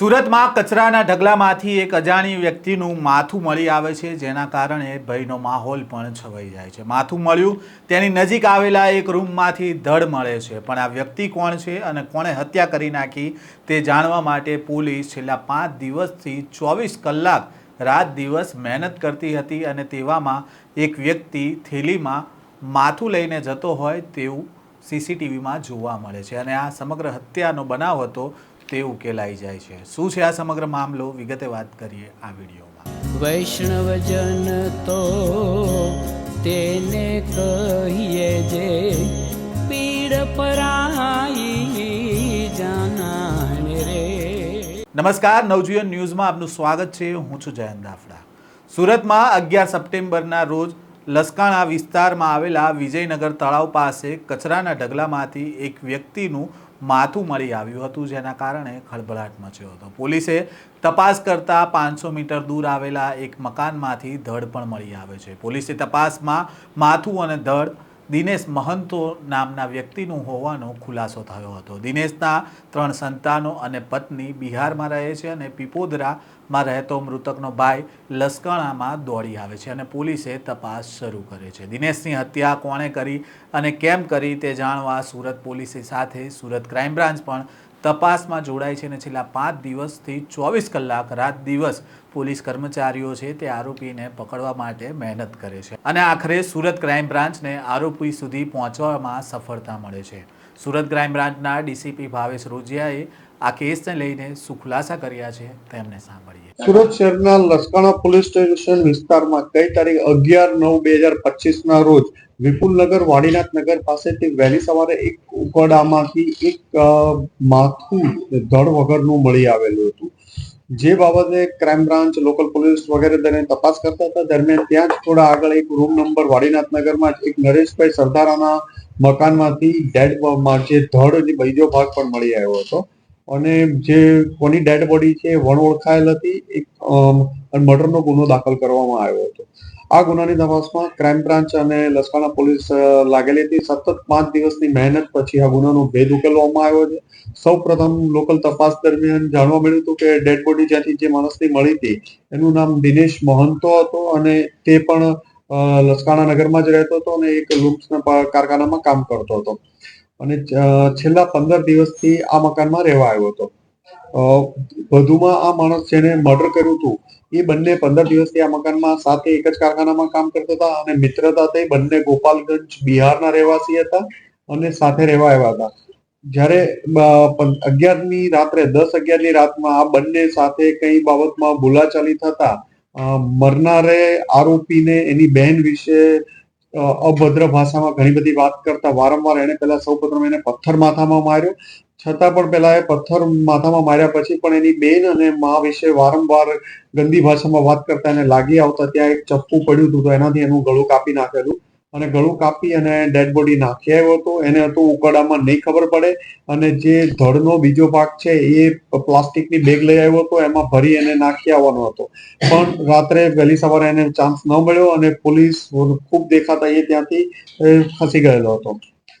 સુરતમાં કચરાના ઢગલામાંથી એક અજાણી વ્યક્તિનું માથું મળી આવે છે, જેના કારણે ભયનો માહોલ પણ છવાઈ જાય છે. માથું મળ્યું, તેની નજીક આવેલા એક રૂમમાંથી ધડ મળે છે. પણ આ વ્યક્તિ કોણ છે અને કોણે હત્યા કરી નાખી તે જાણવા માટે પોલીસ છેલ્લા પાંચ દિવસથી ચોવીસ કલાક રાત દિવસ મહેનત કરતી હતી અને તેવામાં એક વ્યક્તિ થેલીમાં માથું લઈને જતો હોય તેવું સીસીટીવીમાં જોવા મળે છે. અને આ સમગ્ર હત્યાનો બનાવ હતો તે ઉકેલાઈ જાય છે. શું છે આ સમગ્ર મામલો? વિગતે વાત કરીએ આ વિડીયોમાં. વૈષ્ણવજન તો તેને કહીએ જે પીડ પરાઈ જાનાને રે. નમસ્કાર નવજીવન ન્યૂઝમાં આપનું સ્વાગત છે. હું છું જયંત દાફડા. સુરતમાં અગિયાર સપ્ટેમ્બરના રોજ લસકાણા વિસ્તારમાં આવેલા વિજયનગર તળાવ પાસે કચરાના ઢગલામાંથી એક વ્યક્તિનું માથું મળી આવ્યું હતું, જેના કારણે ખળભળાટ મચ્યો હતો. પોલીસે તપાસ કરતા પાંચસો મીટર દૂર આવેલા એક મકાનમાંથી ધડ પણ મળી આવે છે. પોલીસે તપાસમાં માથું અને ધડ દિનેશ મહંતો નામના વ્યક્તિનું હોવાનો ખુલાસો થયો હતો. દિનેશના ત્રણ સંતાનો અને પત્ની બિહારમાં રહે છે અને પીપોદરામાં રહેતો મૃતકનો ભાઈ લસકણામાં દોડી આવે છે અને પોલીસે તપાસ શરૂ કરે છે. દિનેશની હત્યા કોણે કરી અને કેમ કરી તે જાણવા સુરત પોલીસ સાથે સુરત ક્રાઇમ બ્રાન્ચ પણ તપાસમાં જોડાય છે અને છેલ્લા પાંચ દિવસથી ચોવીસ કલાક રાત દિવસ પોલીસ કર્મચારીઓ છે તે આરોપીને પકડવા માટે મહેનત કરે છે. અને આખરે સુરત ક્રાઇમ બ્રાન્ચને આરોપી સુધી પહોંચવામાં સફળતા મળે છે. સુરત ક્રાઇમ બ્રાન્ચના ડીસીપી ભાવેશ રોજિયાએ આ કેસને લઈને શું ખુલાસા કર્યા છે તેમને સાંભળીએ. સુરત શહેરના લસકાણા પોલીસ સ્ટેશન વિસ્તારમાં ગઈ તારીખ અગિયાર નવ બે હજાર પચીસના રોજ વિપુલનગર વાડીનાથ નગર પાસેથી વહેલી સવારે એક ઉકડામાંથી એક માથું ધડ વગરનું મળી આવેલું હતું. જે બાબતે ક્રાઇમ બ્રાન્ચ લોકલ પોલીસ વગેરે તેને તપાસ કરતા હતા. દરમિયાન ત્યાં જ થોડા આગળ એક રૂમ નંબર વાડીનાથ નગરમાં એક નરેશભાઈ સરદારાના મકાનમાંથી ડેડ જે ધડ જે બીજો ભાગ પણ મળી આવ્યો હતો. અને જે કોની ડેડ બોડી છે વણ ઓળખાયેલ હતી. એક મર્ડરનો ગુનો દાખલ કરવામાં આવ્યો હતો. આ ગુનાની તપાસમાં ક્રાઇમ બ્રાન્ચ અને લસકાણા પોલીસ લાગેલી હતી. સતત પાંચ દિવસની મહેનત પછી આ ગુનાનો ભેદ ઉકેલવામાં આવ્યો છે. સૌ પ્રથમ લોકલ તપાસ દરમિયાન જાણવા મળ્યું હતું કે ડેડ બોડી જ્યાંથી જે માણસની મળી હતી, એનું નામ દિનેશ મહંતો હતો અને તે પણ લસકાણા નગરમાં જ રહેતો હતો અને એક લુમ્સના કારખાનામાં કામ કરતો હતો. અને છેલ્લા પંદર દિવસથી આ મકાનમાં રહેવા આવ્યો હતો. વધુમાં આ માણસ જેને મર્ડર કર્યું હતું એ બંને પંદર દિવસથી આ મકાનમાં સાથે એક જ કારખાનામાં કામ કરતા હતા અને મિત્રતા થઈ બંને ગોપાલગંજ બિહારના રહેવાસી હતા અને સાથે રહેવા આવ્યા હતા. જ્યારે અગિયારની રાત્રે, દસ અગિયારની રાતમાં આ બંને સાથે કઈ બાબતમાં બોલાચાલી થતા મરનારે આરોપીને એની બહેન વિશે અભદ્ર ભાષામાં ઘણી બધી વાત કરતા વારંવાર એને પહેલા સૌપ્રથમ એને પથ્થર માથામાં માર્યો છતાં પણ પેલા એ પથ્થર માથામાં માર્યા પછી પણ એની બેન અને મા વિશે વારંવાર ગંદી ભાષામાં વાત કરતા એને લાગી આવતા ત્યાં એક ચપ્પુ પડ્યું હતું તો એનાથી એનું ગળું કાપી નાખેલું. અને ગળું કાપી અને ડેડ બોડી નાખી આવ્યો હતો. એને હતું ઉકરડામાં નહીં ખબર પડે. અને જે ધડનો બીજો ભાગ છે એ પ્લાસ્ટિકની બેગ લઈ આવ્યો હતો. એમાં ભરી એને નાખી આવવાનો હતો. પણ રાત્રે વહેલી સવારે એને ચાન્સ ન મળ્યો અને પોલીસ ખૂબ દેખાતા એ ત્યાંથી ખસી ગયેલો હતો.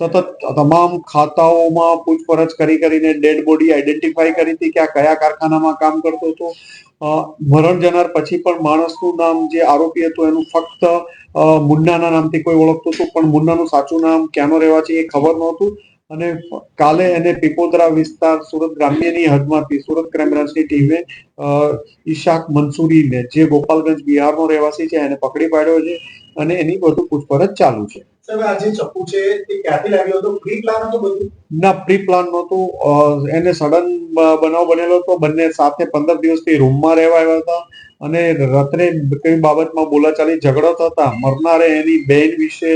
સતત તમામ ખાતાઓમાં પૂછપરછ કરી કરીને ડેડ બોડી આઈડેન્ટિફાઈ કરી હતી કે આ કયા કારખાનામાં કામ કરતો હતો. મરણ જનાર પછી પણ માણસનું નામ જે આરોપી હતું એનું ફક્ત મુન્નાના નામથી કોઈ ઓળખતું હતું, પણ મુન્નાનું સાચું નામ ક્યાંનો રહેવા છે એ ખબર નહોતું. અને કાલે એને પીપોદરા વિસ્તાર સુરત ગ્રામ્યની હદમાંથી સુરત ક્રાઇમ બ્રાન્ચની ટીમે ઈશાક મંસૂરીને, જે ગોપાલગંજ બિહારનો રહેવાસી છે, એને પકડી પાડ્યો છે અને એની વધુ પૂછપરછ ચાલુ છે. ના પ્રી પ્લાન નહોતું એને સડન બનાવ બનેલો હતો. બંને સાથે પંદર દિવસથી રૂમમાં રહેવા આવ્યા હતા. અને રાત્રે કઈ બાબતમાં બોલાચાલી ઝઘડો થતા મરનારે એની બેન વિશે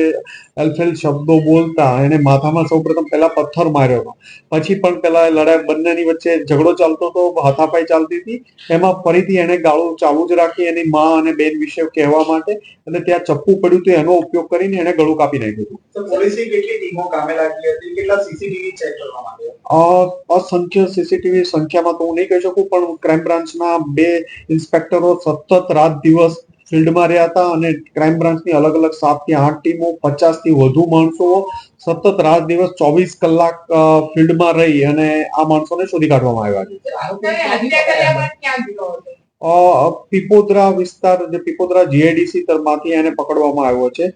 અલફેલ શબ્દો બોલતા એને માથામાં સૌપ્રથમ પહેલા પથ્થર માર્યો હતો. પછી પણ પેલા લડાઈ બંનેની વચ્ચે ઝઘડો ચાલતો હતો હાથાપાઈ ચાલતી હતી. એમાં ફરીથી એને ગાળું ચાલુ જ રાખી એની માં અને બેન વિશે કહેવા માટે અને ત્યાં ચપ્પુ પડ્યું હતું એનો ઉપયોગ કરીને એને ગળું કાપી નાખ્યું હતું. પોલીસે કેટલી ટીમો કામે લાગી હતી? કેટલા સીસીટીવી ચેક કરવામાં આવ્યા અસંખ્ય સીસીટીવી સંખ્યામાં તો હું નહીં કહી શકું પણ ક્રાઇમ બ્રાન્ચના બે ઇન્સ્પેક્ટરો સતત રાત દિવસ ફિલ્ડમાં રહ્યા હતા અને ક્રાઇમ બ્રાન્ચની અલગ અલગ સાતથી આઠ ટીમો પચાસથી વધુ માણસો સતત રાત દિવસ ચોવીસ કલાક ફિલ્ડમાં રહી અને આ માણસોને શોધી કાઢવામાં આવ્યા છે. પીપોદરા વિસ્તાર જે પીપોદરા જીઆઈડીસી તરફમાંથી એને પકડવામાં આવ્યો છે.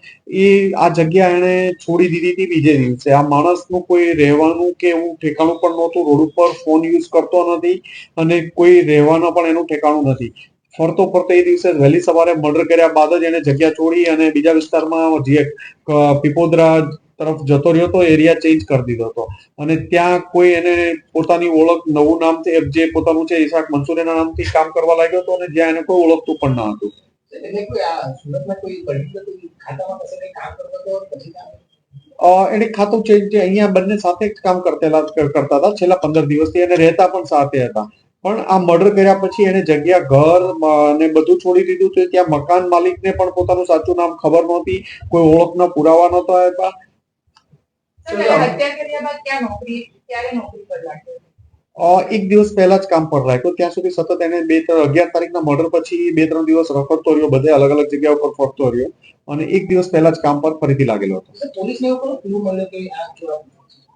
એ, આ જગ્યા એને છોડી દીધી હતી બીજે દિવસે. આ માણસનું કોઈ રહેવાનું કે એવું ઠેકાણું પણ નહોતું. રોડ ઉપર ફોન યુઝ કરતો નથી અને કોઈ રહેવાનો પણ એનું ઠેકાણું નથી. ફરતો ફરતો એ દિવસે વહેલી સવારે મર્ડર કર્યા બાદ જ એને જગ્યા છોડી અને બીજા વિસ્તારમાં જે પીપોદરા તરફ જતો રહ્યો હતો એરિયા ચેન્જ કરી દીધો હતો. અને ત્યાં કોઈ એને પોતાની ઓળખ નવું નામ જે પોતાનું છે ઈશાક મંસૂરીના નામથી કામ કરવા લાગ્યો હતો અને જ્યાં એને કોઈ ઓળખતું પણ ન હતું. કરતો એને ખાતું ચેન્જ જે અહીંયા બંને સાથે જ કામ કરતેલા કરતા હતા. છેલ્લા પંદર દિવસથી એને રહેતા પણ સાથે હતા. પણ આ મર્ડર કર્યા પછી એને જગ્યા ઘર ને બધું છોડી દીધું તો ત્યાં મકાન માલિકને પણ પોતાનું સાચું નામ ખબર નહોતી કોઈ ઓળખના પુરાવા નહોતા આપ્યા. એક દિવસ પહેલા જ કામ પર રાખ્યો ત્યાં સુધી સતત એને બે અગિયાર તારીખના મર્ડર પછી બે ત્રણ દિવસ રખડતો રહ્યો બધે અલગ અલગ જગ્યા ઉપર ફરતો રહ્યો. અને એક દિવસ પહેલા જ કામ પર ફરીથી લાગેલો હતો. પોલીસને એવું મળ્યો કે આ ચોરા અ,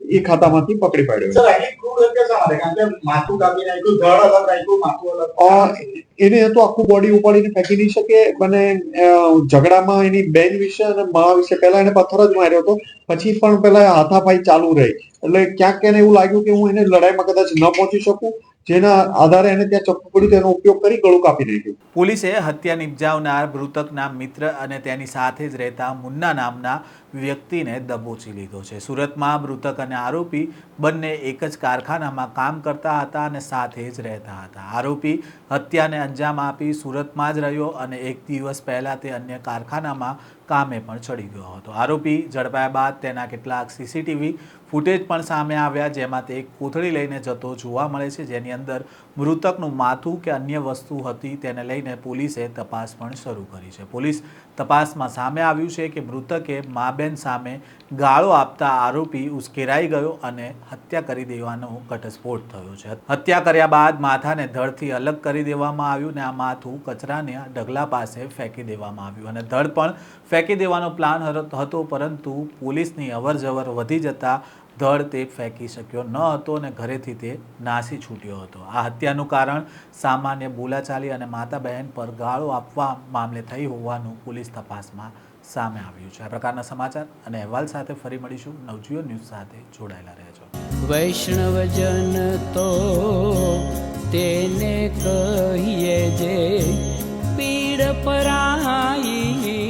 એ ખાતામાંથી પકડી પાડ્યો. એને તો આખું બોડી ઉપાડીને ફેંકી નહીં શકે. અને ઝઘડામાં એની બેન વિશે અને મા વિશે પહેલા એને પથ્થર જ માર્યો હતો. પછી પણ પેલા હાથાફાઈ ચાલુ રહી. એટલે ક્યાંક એને એવું લાગ્યું કે હું એને લડાઈમાં કદાચ ન પહોંચી શકું. જેના આધારે એને ત્યાં ચપ્પુ પડી તેનો ઉપયોગ કરી ગળું કાપી નાખ્યું. પોલીસે હત્યા નિપજાવનાર મૃતકના મિત્ર અને તેની સાથે જ રહેતા મુન્ના નામના વ્યક્તિને દબોચી લીધો છે. સુરતમાં મૃતક અને આરોપી બંને એક જ કારખાનામાં કામ કરતા હતા અને સાથે જ રહેતા હતા. આરોપી હત્યાને અંજામ આપી સુરતમાં જ રહ્યો અને એક દિવસ પહેલા તે અન્ય કારખાનામાં કામે પણ ચડી ગયો હતો. આરોપી ઝડપાયા બાદ તેના કેટલાક સીસીટીવી ફૂટેજ પણ સામે આવ્યા, જેમાં તે એક કોથળી લઈને જતો જોવા મળે છે. જેની અંદર મૃતકનું માથું કે અન્ય વસ્તુ હતી તેને લઈને પોલીસે તપાસ પણ શરૂ કરી છે. પોલીસ તપાસમાં સામે આવ્યું છે કે મૃતકે માબેન સામે ગાળો આપતા આરોપી ઉશ્કેરાઈ ગયો અને હત્યા કરી દેવાનો ઘટસ્ફોટ થયો છે. હત્યા કર્યા બાદ માથાને ધડથી અલગ કરી દેવામાં આવ્યું ને આ માથું કચરાના ઢગલા પાસે ફેંકી દેવામાં આવ્યું અને ધડ પણ ફેંકી દેવાનો પ્લાન હતો પરંતુ પોલીસની અવરજવર વધી જતા ધડ તે ફેંકી શક્યો ન હતો અને ઘરેથી તે નાસી છૂટ્યો હતો. આ હત્યાનું કારણ સામાન્ય બોલાચાલી અને માતા બહેન પર ગાળો આપવા મામલે થઈ હોવાનું પોલીસ તપાસમાં સામે આવ્યું છે. આ પ્રકારના સમાચાર અને અહેવાલ સાથે ફરી મળીશું. નવજીઓ ન્યૂઝ સાથે જોડાયેલા રહેજો. વૈષ્ણવજન તો તેને કહીએ જે પીડ પરાઈ